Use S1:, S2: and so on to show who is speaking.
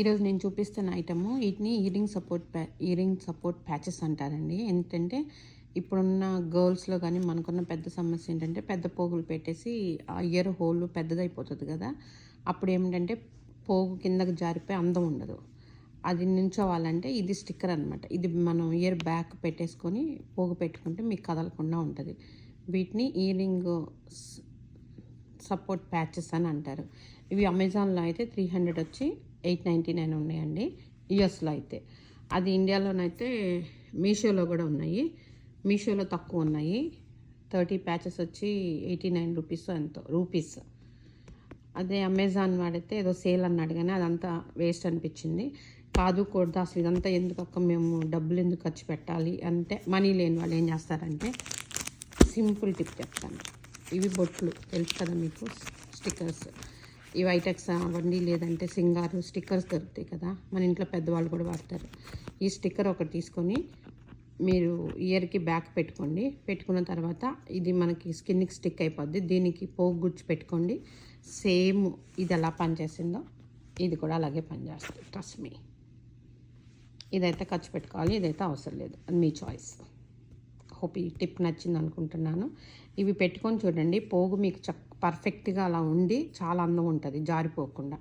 S1: ఈరోజు నేను చూపిస్తున్న ఐటము వీటిని ఇయరింగ్ సపోర్ట్ ప్యా ఇయరింగ్ సపోర్ట్ ప్యాచెస్ అంటారండి. ఏంటంటే ఇప్పుడున్న గర్ల్స్లో కానీ మనకున్న పెద్ద సమస్య ఏంటంటే పెద్ద పోగులు పెట్టేసి ఆ ఇయర్ హోల్ పెద్దదైపోతుంది కదా. అప్పుడు ఏమిటంటే పోగు కిందకి జారిపోయి అందం ఉండదు. అది నించోవాలంటే ఇది స్టిక్కర్ అనమాట ఇది మనం ఇయర్ బ్యాక్ పెట్టేసుకొని పోగు పెట్టుకుంటే మీకు కదలకుండా ఉంటుంది. వీటిని ఇయరింగ్ సపోర్ట్ ప్యాచెస్ అని అంటారు. ఇవి అమెజాన్లో అయితే త్రీ హండ్రెడ్ వచ్చి ఎయిట్ నైంటీ నైన్ ఉన్నాయండి యుఎస్లో అయితే. అది ఇండియాలోనైతే మీషోలో కూడా ఉన్నాయి మీషోలో తక్కువ ఉన్నాయి. థర్టీ ప్యాచెస్ వచ్చి ఎయిటీ నైన్ రూపీస్ ఎంతో రూపీస్. అదే అమెజాన్ వాడితే ఏదో సేల్ అన్నాడు కానీ అదంతా వేస్ట్ అనిపించింది. కాదు కూడదు అసలు ఇదంతా ఎందుకు అక్క మేము డబ్బులు ఎందుకు ఖర్చు పెట్టాలి అంటే మనీ లేని వాళ్ళు ఏం చేస్తారంటే సింపుల్ టిప్ చెప్తాను. ఇవి బొట్లు తెలుసు కదా మీకు? స్టిక్కర్స్. ఈ వైటెక్స్ అవ్వండి లేదంటే సింగారు స్టిక్కర్స్ దొరుకుతాయి కదా. మన ఇంట్లో పెద్దవాళ్ళు కూడా వాడతారు. ఈ స్టిక్కర్ ఒకటి తీసుకొని మీరు ఇయర్కి బ్యాక్ పెట్టుకోండి. పెట్టుకున్న తర్వాత ఇది మనకి స్కిన్కి స్టిక్ అయిపోద్ది. దీనికి పోగు గుచ్చి పెట్టుకోండి. సేమ్ ఇది ఎలా పనిచేసిందో ఇది కూడా అలాగే పనిచేస్తుంది ట్రస్ట్ మీ ఇదైతే ఖర్చు పెట్టుకోవాలి. ఇదైతే అవసరం లేదు. అది మీ చాయిస్ హోప్ ఈ టిప్ నచ్చింది అనుకుంటున్నాను. ఇవి పెట్టుకొని చూడండి. పోగు మీకు చక్ పర్ఫెక్ట్గా అలా ఉండి చాలా అందంగా ఉంటుంది. జారిపోకుండా.